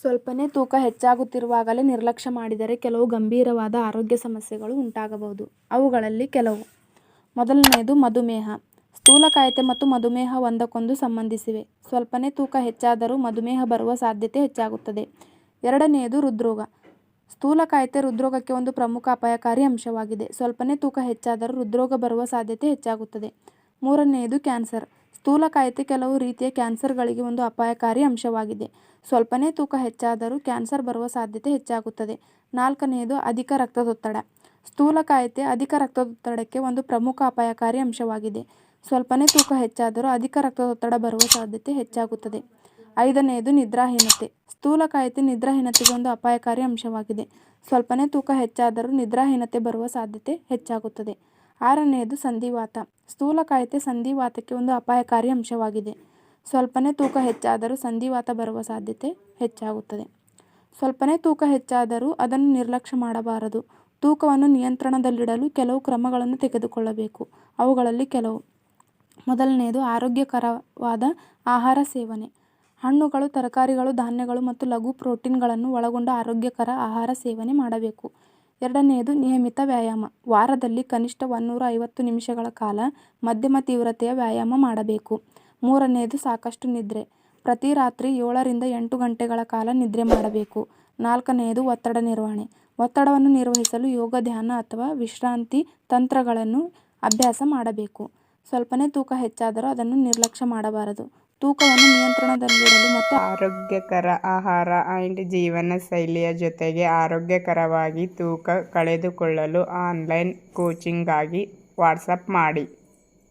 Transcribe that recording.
ಸ್ವಲ್ಪನೇ ತೂಕ ಹೆಚ್ಚಾಗುತ್ತಿರುವಾಗಲೇ ನಿರ್ಲಕ್ಷ್ಯ ಮಾಡಿದರೆ ಕೆಲವು ಗಂಭೀರವಾದ ಆರೋಗ್ಯ ಸಮಸ್ಯೆಗಳು ಉಂಟಾಗಬಹುದು. ಅವುಗಳಲ್ಲಿ ಕೆಲವು. ಮೊದಲನೆಯದು ಮಧುಮೇಹ. ಸ್ಥೂಲಕಾಯತೆ ಮತ್ತು ಮಧುಮೇಹ ಒಂದಕ್ಕೊಂದು ಸಂಬಂಧಿಸಿವೆ. ಸ್ವಲ್ಪನೇ ತೂಕ ಹೆಚ್ಚಾದರೂ ಮಧುಮೇಹ ಬರುವ ಸಾಧ್ಯತೆ ಹೆಚ್ಚಾಗುತ್ತದೆ. ಎರಡನೆಯದು ಹೃದ್ರೋಗ. ಸ್ಥೂಲಕಾಯತೆ ಹೃದ್ರೋಗಕ್ಕೆ ಒಂದು ಪ್ರಮುಖ ಅಪಾಯಕಾರಿ ಅಂಶವಾಗಿದೆ. ಸ್ವಲ್ಪನೇ ತೂಕ ಹೆಚ್ಚಾದರೂ ಹೃದ್ರೋಗ ಬರುವ ಸಾಧ್ಯತೆ ಹೆಚ್ಚಾಗುತ್ತದೆ. ಮೂರನೆಯದು ಕ್ಯಾನ್ಸರ್. ಸ್ಥೂಲಕಾಯತೆ ಕೆಲವು ರೀತಿಯ ಕ್ಯಾನ್ಸರ್ಗಳಿಗೆ ಒಂದು ಅಪಾಯಕಾರಿ ಅಂಶವಾಗಿದೆ. ಸ್ವಲ್ಪನೇ ತೂಕ ಹೆಚ್ಚಾದರೂ ಕ್ಯಾನ್ಸರ್ ಬರುವ ಸಾಧ್ಯತೆ ಹೆಚ್ಚಾಗುತ್ತದೆ. ನಾಲ್ಕನೆಯದು ಅಧಿಕ ರಕ್ತದೊತ್ತಡ. ಸ್ಥೂಲಕಾಯತೆ ಅಧಿಕ ರಕ್ತದೊತ್ತಡಕ್ಕೆ ಒಂದು ಪ್ರಮುಖ ಅಪಾಯಕಾರಿ ಅಂಶವಾಗಿದೆ. ಸ್ವಲ್ಪನೇ ತೂಕ ಹೆಚ್ಚಾದರೂ ಅಧಿಕ ರಕ್ತದೊತ್ತಡ ಬರುವ ಸಾಧ್ಯತೆ ಹೆಚ್ಚಾಗುತ್ತದೆ. ಐದನೆಯದು ನಿದ್ರಾಹೀನತೆ. ಸ್ಥೂಲಕಾಯತೆ ನಿದ್ರಾಹೀನತೆಗೆ ಒಂದು ಅಪಾಯಕಾರಿ ಅಂಶವಾಗಿದೆ. ಸ್ವಲ್ಪನೇ ತೂಕ ಹೆಚ್ಚಾದರೂ ನಿದ್ರಾಹೀನತೆ ಬರುವ ಸಾಧ್ಯತೆ ಹೆಚ್ಚಾಗುತ್ತದೆ. ಆರನೆಯದು ಸಂಧಿವಾತ. ಸ್ಥೂಲಕಾಯತೆ ಸಂಧಿವಾತಕ್ಕೆ ಒಂದು ಅಪಾಯಕಾರಿ ಅಂಶವಾಗಿದೆ. ಸ್ವಲ್ಪನೇ ತೂಕ ಹೆಚ್ಚಾದರೂ ಸಂಧಿವಾತ ಬರುವ ಸಾಧ್ಯತೆ ಹೆಚ್ಚಾಗುತ್ತದೆ. ಸ್ವಲ್ಪನೇ ತೂಕ ಹೆಚ್ಚಾದರೂ ಅದನ್ನು ನಿರ್ಲಕ್ಷ್ಯ ಮಾಡಬಾರದು. ತೂಕವನ್ನು ನಿಯಂತ್ರಣದಲ್ಲಿಡಲು ಕೆಲವು ಕ್ರಮಗಳನ್ನು ತೆಗೆದುಕೊಳ್ಳಬೇಕು. ಅವುಗಳಲ್ಲಿ ಕೆಲವು. ಮೊದಲನೆಯದು ಆರೋಗ್ಯಕರವಾದ ಆಹಾರ ಸೇವನೆ. ಹಣ್ಣುಗಳು, ತರಕಾರಿಗಳು, ಧಾನ್ಯಗಳು ಮತ್ತು ಲಘು ಪ್ರೋಟೀನ್ಗಳನ್ನು ಒಳಗೊಂಡ ಆರೋಗ್ಯಕರ ಆಹಾರ ಸೇವನೆ ಮಾಡಬೇಕು. ಎರಡನೆಯದು ನಿಯಮಿತ ವ್ಯಾಯಾಮ. ವಾರದಲ್ಲಿ ಕನಿಷ್ಠ ಒನ್ನೂರ ಐವತ್ತು ನಿಮಿಷಗಳ ಕಾಲ ಮಧ್ಯಮ ತೀವ್ರತೆಯ ವ್ಯಾಯಾಮ ಮಾಡಬೇಕು. ಮೂರನೆಯದು ಸಾಕಷ್ಟು ನಿದ್ರೆ. ಪ್ರತಿ ರಾತ್ರಿ ಏಳರಿಂದ ಎಂಟು ಗಂಟೆಗಳ ಕಾಲ ನಿದ್ರೆ ಮಾಡಬೇಕು. ನಾಲ್ಕನೆಯದು ಒತ್ತಡ ನಿರ್ವಹಣೆ. ಒತ್ತಡವನ್ನು ನಿರ್ವಹಿಸಲು ಯೋಗ, ಧ್ಯಾನ ಅಥವಾ ವಿಶ್ರಾಂತಿ ತಂತ್ರಗಳನ್ನು ಅಭ್ಯಾಸ ಮಾಡಬೇಕು. ಸ್ವಲ್ಪನೇ ತೂಕ ಹೆಚ್ಚಾದರೂ ಅದನ್ನು ನಿರ್ಲಕ್ಷ್ಯ ಮಾಡಬಾರದು. ತೂಕವನ್ನು ನಿಯಂತ್ರಣದಲ್ಲಿಡಲು ಮತ್ತು ಆರೋಗ್ಯಕರ ಆಹಾರ ಆಂಡ್ ಜೀವನಶೈಲಿಯ ಜೊತೆಗೆ ಆರೋಗ್ಯಕರವಾಗಿ ತೂಕ ಕಳೆದುಕೊಳ್ಳಲು ಆನ್ಲೈನ್ ಕೋಚಿಂಗಾಗಿ ವಾಟ್ಸಪ್ ಮಾಡಿ.